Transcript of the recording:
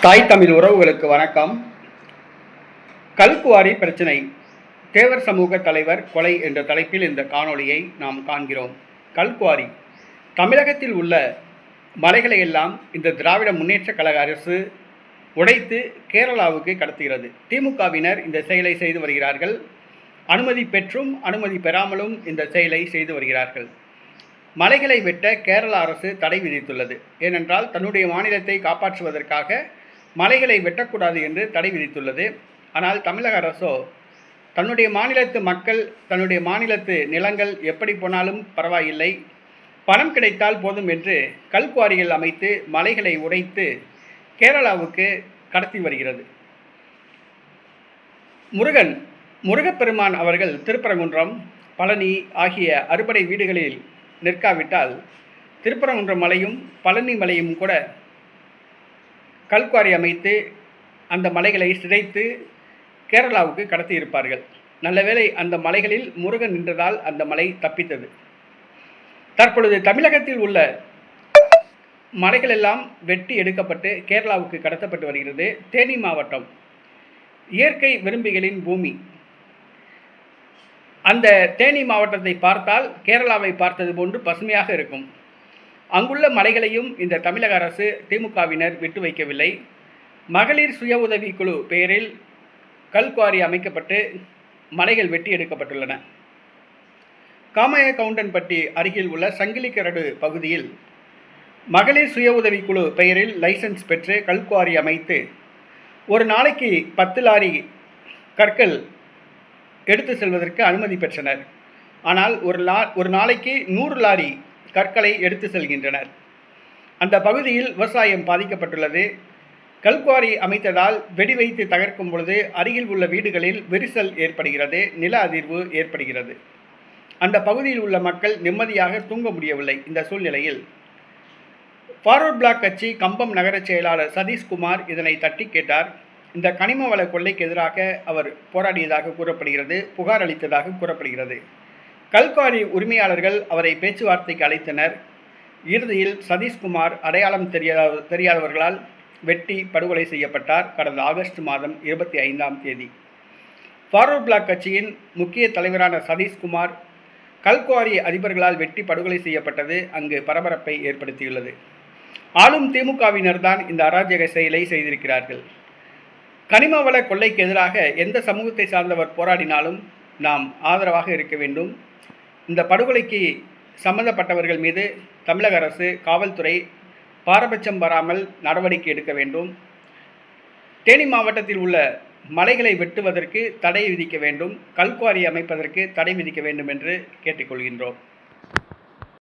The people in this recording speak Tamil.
தாய் தமிழ் உறவுகளுக்கு வணக்கம். கல்குவாரி பிரச்சனை. தேவர் சமூக தலைவர் கொலை என்ற தலைப்பில் இந்த காணொளியை நாம் காண்கிறோம். கல்குவாரி. தமிழகத்தில் உள்ள மலைகளை எல்லாம் இந்த திராவிட முன்னேற்றக் கழக அரசு உடைத்து கேரளாவுக்கு கடத்துகிறது. திமுகவினர் இந்த செயலை செய்து வருகிறார்கள். அனுமதி பெற்றும் அனுமதி பெறாமலும் இந்த செயலை செய்து வருகிறார்கள். மலைகளை வெட்ட கேரள அரசு தடை விதித்துள்ளது. ஏனென்றால் தன்னுடைய மாநிலத்தை காப்பாற்றுவதற்காக மலைகளை வெட்டக்கூடாது என்று தடை விதித்துள்ளது. ஆனால் தமிழக அரசோ தன்னுடைய மாநிலத்து மக்கள் தன்னுடைய மாநிலத்து நிலங்கள் எப்படி போனாலும் பரவாயில்லை. பணம் கிடைத்தால் போதும் என்று கல்குவாரிகள் அமைத்து மலைகளை உடைத்து கேரளாவுக்கு கடத்தி வருகிறது. முருகன் முருகப்பெருமான் அவர்கள் திருப்பரங்குன்றம் பழனி ஆகிய அறுபடை வீடுகளில் நிற்காவிட்டால் திருப்பரங்குன்றம் மலையும் பழனி மலையும் கூட கல்குவாரி அமைத்து அந்த மலைகளை சிதைத்து கேரளாவுக்கு கடத்தி இருப்பார்கள். நல்லவேளை அந்த மலைகளில் முருகன் நின்றதால் அந்த மலை தப்பித்தது. தற்பொழுது தமிழகத்தில் உள்ள மலைகள் எல்லாம் வெட்டி எடுக்கப்பட்டு கேரளாவுக்கு கடத்தப்பட்டு வருகிறது. தேனி மாவட்டம். இயற்கை விரும்பிகளின் பூமி. அந்த தேனி மாவட்டத்தை பார்த்தால் கேரளாவை பார்த்தது போன்று பசுமையாக இருக்கும். அங்குள்ள மலைகளையும் இந்த தமிழக அரசு திமுகவினர் விட்டு வைக்கவில்லை. மகளிர் சுய உதவி குழு பெயரில் கல்குவாரி அமைக்கப்பட்டு மலைகள் வெட்டி எடுக்கப்பட்டுள்ளன. காமய கவுண்டன்பட்டி அருகில் உள்ள சங்கிலிக்கரடு பகுதியில் மகளிர் சுய உதவி குழு பெயரில் லைசன்ஸ் பெற்று கல்குவாரி அமைத்து ஒரு நாளைக்கு பத்து லாரி கற்கள் எடுத்து செல்வதற்கு அனுமதி பெற்றனர். ஆனால் ஒரு லா ஒரு நாளைக்கு நூறு லாரி கற்களை எடுத்து செல்கின்றனர். அந்த பகுதியில் விவசாயம் பாதிக்கப்பட்டுள்ளது. கல்குவாரி அமைத்ததால் வெடி வைத்து தகர்க்கும் பொழுது அருகில் உள்ள வீடுகளில் விரிசல் ஏற்படுகிறது நில அதிர்வு ஏற்படுகிறது. அந்த பகுதியில் உள்ள மக்கள் நிம்மதியாக தூங்க முடியவில்லை. இந்த சூழ்நிலையில் ஃபார்வர்ட் பிளாக் கட்சி கம்பம் நகர செயலாளர் சதீஷ்குமார் இதனை தட்டி கேட்டார். இந்த கனிம வள கொள்ளைக்கு எதிராக அவர் போராடியதாக கூறப்படுகிறது புகார் அளித்ததாக கூறப்படுகிறது. கல்குவாரி உரிமையாளர்கள் அவரை பேச்சுவார்த்தைக்கு அழைத்தனர். இறுதியில் சதீஷ்குமார் அடையாளம் தெரியாத தெரியாதவர்களால் வெட்டி படுகொலை செய்யப்பட்டார் கடந்த ஆகஸ்ட் மாதம் இருபத்தி ஐந்தாம் தேதி. ஃபார்வர்ட் பிளாக் கட்சியின் முக்கிய தலைவரான சதீஷ்குமார் கல்குவாரி அதிபர்களால் வெட்டி படுகொலை செய்யப்பட்டது அங்கு பரபரப்பை ஏற்படுத்தியுள்ளது. ஆளும் திமுகவினர் தான் இந்த அராஜக செயலை செய்திருக்கிறார்கள். கனிம வள கொள்ளைக்கு எதிராக எந்த சமூகத்தை சார்ந்தவர் போராடினாலும் நாம் ஆதரவாக இருக்க வேண்டும். இந்த படுகொலைக்கு சம்பந்தப்பட்டவர்கள் மீது தமிழக அரசு காவல்துறை பாரபட்சம் வராமல் நடவடிக்கை எடுக்க வேண்டும். தேனி மாவட்டத்தில் உள்ள மலைகளை வெட்டுவதற்கு தடை விதிக்க வேண்டும். கல்குவாரி அமைப்பதற்கு தடை விதிக்க வேண்டும் என்று கேட்டுக்கொள்கின்றோம்.